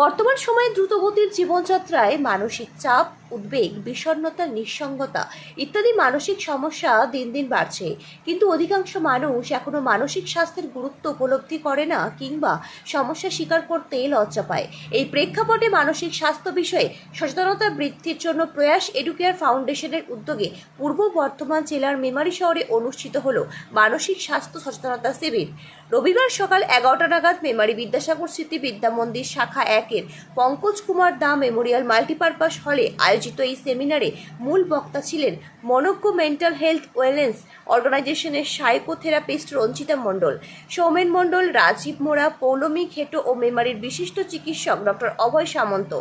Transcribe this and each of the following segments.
বর্তমান সময়ে দ্রুতগতির জীবনযাত্রায় মানসিক চাপ উদ্বেগ, বিষণ্ণতা, নিঃসঙ্গতা ইত্যাদি মানসিক সমস্যা দিন দিন বাড়ছে। কিন্তু অধিকাংশ মানুষ এখনও মানসিক স্বাস্থ্যের গুরুত্ব উপলব্ধি করে না কিংবা সমস্যা স্বীকার করতে লজ্জা পায়। এই প্রেক্ষাপটে মানসিক স্বাস্থ্য বিষয়ে সচেতনতা বৃদ্ধির জন্য প্রয়াস এডুকেয়ার ফাউন্ডেশনের উদ্যোগে পূর্ব বর্ধমান জেলার মেমারি শহরে অনুষ্ঠিত হল মানসিক স্বাস্থ্য সচেতনতা শিবির। রবিবার সকাল এগারোটা নাগাদ মেমারি বিদ্যাসাগর স্মৃতি বিদ্যা মন্দির শাখা একের পঙ্কজ কুমার দা মেমোরিয়াল মাল্টিপারপাস হলে আয়োজিত এই সেমিনারে মূল বক্তা ছিলেন মনজ্ঞ মেন্টাল হেলথ ওয়েলনেস অর্গানাইজেশনের সাইকোথেরাপিস্ট রঞ্জিতা মণ্ডল, সৌমেন মণ্ডল, রাজীব মোড়া, পৌলমী খেটো ও মেমারির বিশিষ্ট চিকিৎসক ডক্টর অভয় সামন্ত।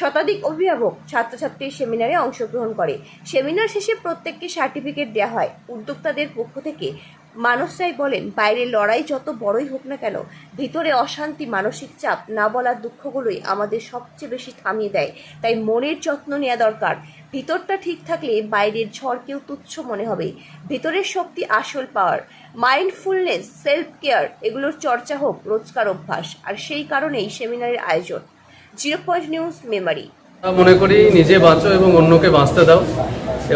শতাধিক অভিভাবক ছাত্রছাত্রী সেমিনারে অংশগ্রহণ করে। সেমিনার শেষে প্রত্যেককে সার্টিফিকেট দেওয়া হয়। উদ্যোক্তাদের পক্ষ থেকে মানস রায় বলেন বাইরের লড়াই যত বড়ই হোক না কেন, ভিতরে অশান্তি, মানসিক চাপ না বলার দুঃখগুলোই আমাদের সবচেয়ে বেশি থামিয়ে দেয়। তাই মনের যত্ন নেওয়া দরকার। ভিতরটা ঠিক থাকলে বাইরের ঝড়কেও তুচ্ছ মনে হবে। ভিতরের শক্তি আসল পাওয়ার। মাইন্ডফুলনেস সেলফ কেয়ার এগুলোর চর্চা হোক, রোজকার অভ্যাস। আর সেই কারণেই সেমিনারের আয়োজন। Zero point news, Memari. মনে করি, নিজে বাঁচো এবং অন্যকে বাঁচতে দাও।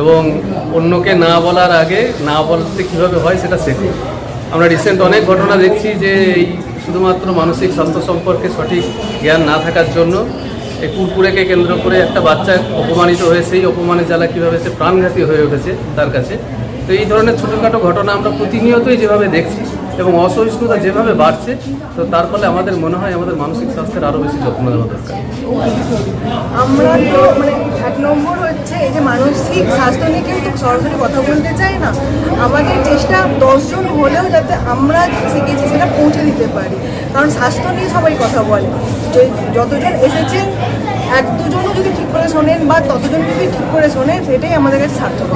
এবং অন্যকে না বলার আগে না বলতে কীভাবে হয় সেটা শেখে। আমরা রিসেন্ট অনেক ঘটনা দেখছি যে এই শুধুমাত্র মানসিক স্বাস্থ্য সম্পর্কে সঠিক জ্ঞান না থাকার জন্য এই কুরকুরেকে কেন্দ্র করে একটা বাচ্চা অপমানিত হয়ে, সেই অপমানের জ্বালা কীভাবে সে প্রাণঘাতী হয়ে উঠেছে তার কাছে। তো এই ধরনের ছোটোখাটো ঘটনা আমরা প্রতিনিয়তই যেভাবে দেখছি এবং অসহিষ্ণুতা যেভাবে বাড়ছে, তো তার ফলে আমাদের মনে হয় আমাদের মানসিক স্বাস্থ্যের আরও বেশি যত্ন নেওয়া দরকার। আমরা তো মানে এক নম্বর হচ্ছে এই যে মানসিক স্বাস্থ্য নিয়ে কিন্তু সরাসরি কথা বলতে চাই না। আমাদের চেষ্টা দশজন হলেও যাতে আমরা শিখেছি সেটা পৌঁছে দিতে পারি। কারণ স্বাস্থ্য নিয়ে সবাই কথা বলে। যে যতজন এসেছেন এক দুজনও যদি ঠিক করে শোনেন বা ততজন যদি ঠিক করে শোনেন, সেটাই আমাদের কাছে সার্থক